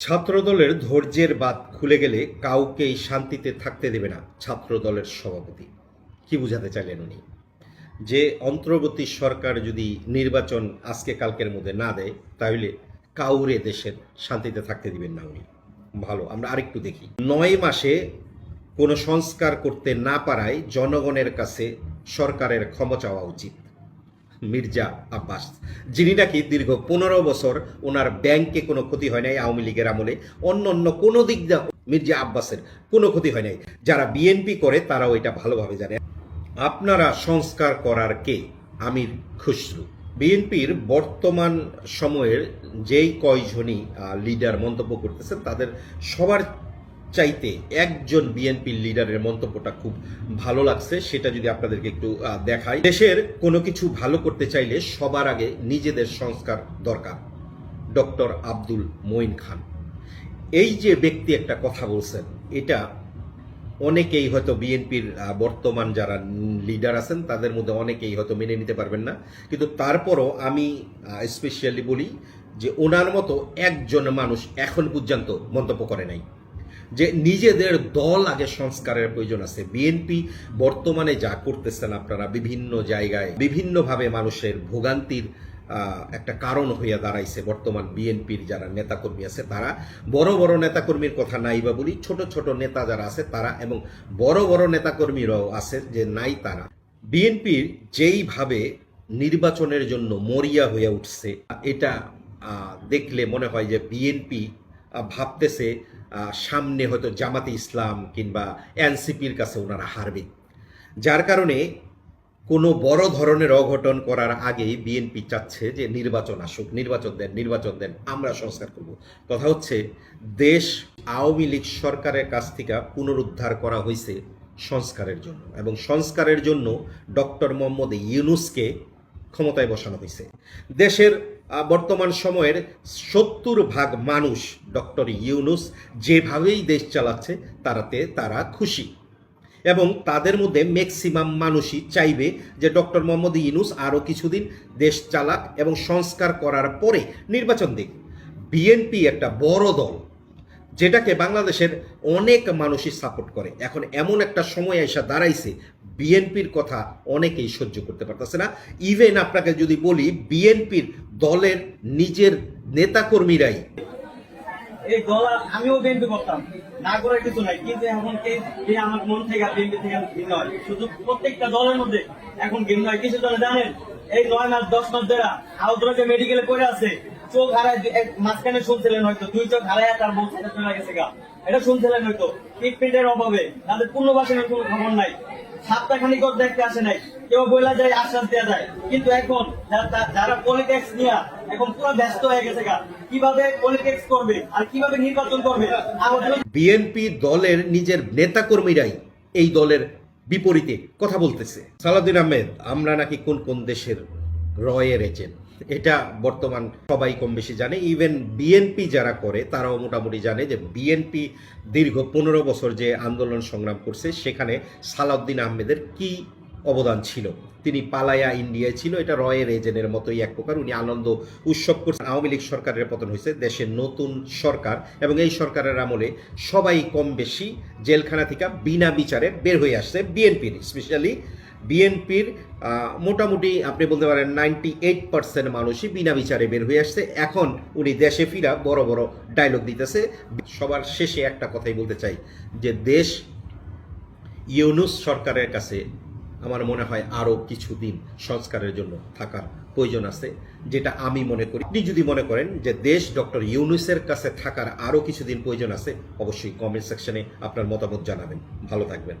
ছাত্রদলের ধৈর্যের বাদ খুলে গেলে কাউকেই শান্তিতে থাকতে দেবে না ছাত্রদলের সভাপতি। কি বুঝাতে চাইলেন উনি? যে অন্তর্বর্তী সরকার যদি নির্বাচন আজকে কালকের মধ্যে না দেয়, তাহলে কাউরে দেশের শান্তিতে থাকতে দিবেন না উনি। ভালো, আমরা আরেকটু দেখি। নয় মাসে কোনো সংস্কার করতে না পারায় জনগণের কাছে সরকারের ক্ষমা চাওয়া উচিত। মির্জা আব্বাস, যিনি নাকি দীর্ঘ পনেরো বছর ওনার ব্যাংকে কোনো ক্ষতি হয় নাই আওয়ামী লীগের আমলে। অন্য অন্য কোনো দিক দিয়ে মির্জা আব্বাসের কোনো ক্ষতি হয় নাই। যারা বিএনপি করে, তারাও এটা ভালোভাবে জানে। আপনারা সংস্কার করার কে? আমির খুসরু। বিএনপির বর্তমান সময়ের যেই কয়জনই লিডার মন্তব্য করতেছেন, তাদের সবার চাইতে একজন বিএনপির লিডারের মন্তব্যটা খুব ভালো লাগছে, সেটা যদি আপনাদেরকে একটু দেখাই। দেশের কোনো কিছু ভালো করতে চাইলে সবার আগে নিজেদের সংস্কার দরকার। ডক্টর আব্দুল মঈন খান। এই যে ব্যক্তি একটা কথা বলছেন, এটা অনেকেই হয়তো বিএনপির বর্তমান যারা লিডার আছেন, তাদের মধ্যে অনেকেই হয়তো মেনে নিতে পারবেন না। কিন্তু তারপরও আমি স্পেশালি বলি যে ওনার মতো একজন মানুষ এখন পর্যন্ত মন্তব্য করে নাই। যে নিজেদের দল আগে সংস্কারের প্রয়োজন আছে। বিএনপি বর্তমানে যা করতেছেন আপনারা বিভিন্ন জায়গায় বিভিন্নভাবে মানুষের ভোগান্তির একটা কারণ হইয়া দাঁড়াইছে বর্তমান বিএনপির যারা নেতাকর্মী আছে তারা। বড় বড় নেতাকর্মীর কথা নাই বা বলি, ছোট ছোট নেতা যারা আছে তারা এবং বড় বড় নেতাকর্মীরাও আছে যে নাই তারা। বিএনপির যেইভাবে নির্বাচনের জন্য মরিয়া হয়ে উঠছে, এটা দেখলে মনে হয় যে বিএনপি ভাবতেছে সামনে হয়তো জামাতে ইসলাম কিংবা এনসিপির কাছে ওনারা হারবে। যার কারণে কোনো বড় ধরনের অঘটন করার আগেই বিএনপি চাচ্ছে যে নির্বাচন আসুক, নির্বাচন দেন নির্বাচন দেন, আমরা সংস্কার করব। কথা হচ্ছে, দেশ আওয়ামী লীগ সরকারের কাছ থেকে পুনরুদ্ধার করা হয়েছে সংস্কারের জন্য এবং সংস্কারের জন্য ডক্টর মোহাম্মদ ইউনুসকে ক্ষমতায় বসানো হয়েছে। দেশের বর্তমান সময়ের সত্তর ভাগ মানুষ ডক্টর ইউনুস যেভাবেই দেশ চালাচ্ছে, তারাতে তারা খুশি। এবং তাদের মধ্যে ম্যাক্সিমাম মানুষই চাইবে যে ডক্টর মোহাম্মদ ইউনুস আরও কিছুদিন দেশ চালাক এবং সংস্কার করার পরে নির্বাচন দিক। বিএনপি একটা বড় দল, যেটাকে বাংলাদেশের অনেক মানুষই সাপোর্ট করে। এখন এমন একটা সময় এসে দাঁড়াইছে বিএনপির কথা অনেকেই সহ্য করতে পারতেছে না। ইভেন আপনাকে যদি বলি, বিএনপির দলের নিজের নেতাকর্মীরাই। এই গলা আমিও বিএনপি করতাম। না করার কিছু নাই। কিন্তু এখন কে আমার মন থেকে বিএনপি থেকে ভিন্ন হয়। শুধু প্রত্যেকটা দলের মধ্যে এখন ভিন্ন হয়। কিছু দলে জানেন, এই নয় মাস, দশ মাস ধরে আউটডোরে মেডিকেলে পড়ে আছে। চোখ হারায় মাঝখানে শুনছিলেন হয়তো, দুই চোখ হারায় তার বউ চলে গেছে গা। এটা শুনছিলেন হয়তো। ট্রিটমেন্টের অভাবে। তাদের পুনর্বাসনের কোনো খবর নাই। ঘর দেখতে আসে নাই। কেউ বইলা যায়, আশ্বাস দেওয়া যায়। কিন্তু এখন যারা পলিটিক্স নিয়ে এখন পুরো ব্যস্ত হয়ে গেছে কীভাবে পলিটিক্স করবে আর কীভাবে নির্বাচন করবে? বিএনপি দলের নিজের নেতাকর্মীরাই এই দলের বিপরীতে কথা বলতেছে। সালাদিন আহমেদ, আমরা নাকি কোন কোন দেশের রয়ের এজেন্ট এটা বর্তমান সবাই কম বেশি জানে। ইভেন বিএনপি যারা করে, তারাও মোটামুটি জানে যে বিএনপি দীর্ঘ পনেরো বছর যে আন্দোলন সংগ্রাম করছে, সেখানে সালাউদ্দিন আহমেদের কি অবদান ছিল? তিনি পালায়া ইন্ডিয়ায় ছিল, এটা রয়ের এজেন্টের মতোই এক প্রকার। উনি আনন্দ উৎসব করছেন। আওয়ামী লীগ সরকারের পতন হয়েছে দেশের নতুন সরকার এবং এই সরকারের আমলে সবাই কম বেশি জেলখানা থেকে বিনা বিচারে বের হয়ে আসছে বিএনপির স্পেশালি বিএনপির মোটামুটি আপনি বলতে পারেন নাইনটি এইট পার্সেন্ট মানুষই বিনা বিচারে বের হয়ে আসছে। এখন উনি দেশে ফিরা বড় বড় ডায়লগ দিতেছে। সবার শেষে একটা কথাই বলতে চাই, যে দেশ ইউনুস সরকারের কাছে আমার মনে হয় আরও কিছুদিন সংস্কারের জন্য থাকার প্রয়োজন আছে, যেটা আমি মনে করি। আপনি যদি মনে করেন যে দেশ ডক্টর ইউনুসের কাছে থাকার আরও কিছুদিন প্রয়োজন আছে, অবশ্যই কমেন্ট সেকশনে আপনার মতামত জানাবেন। ভালো থাকবেন।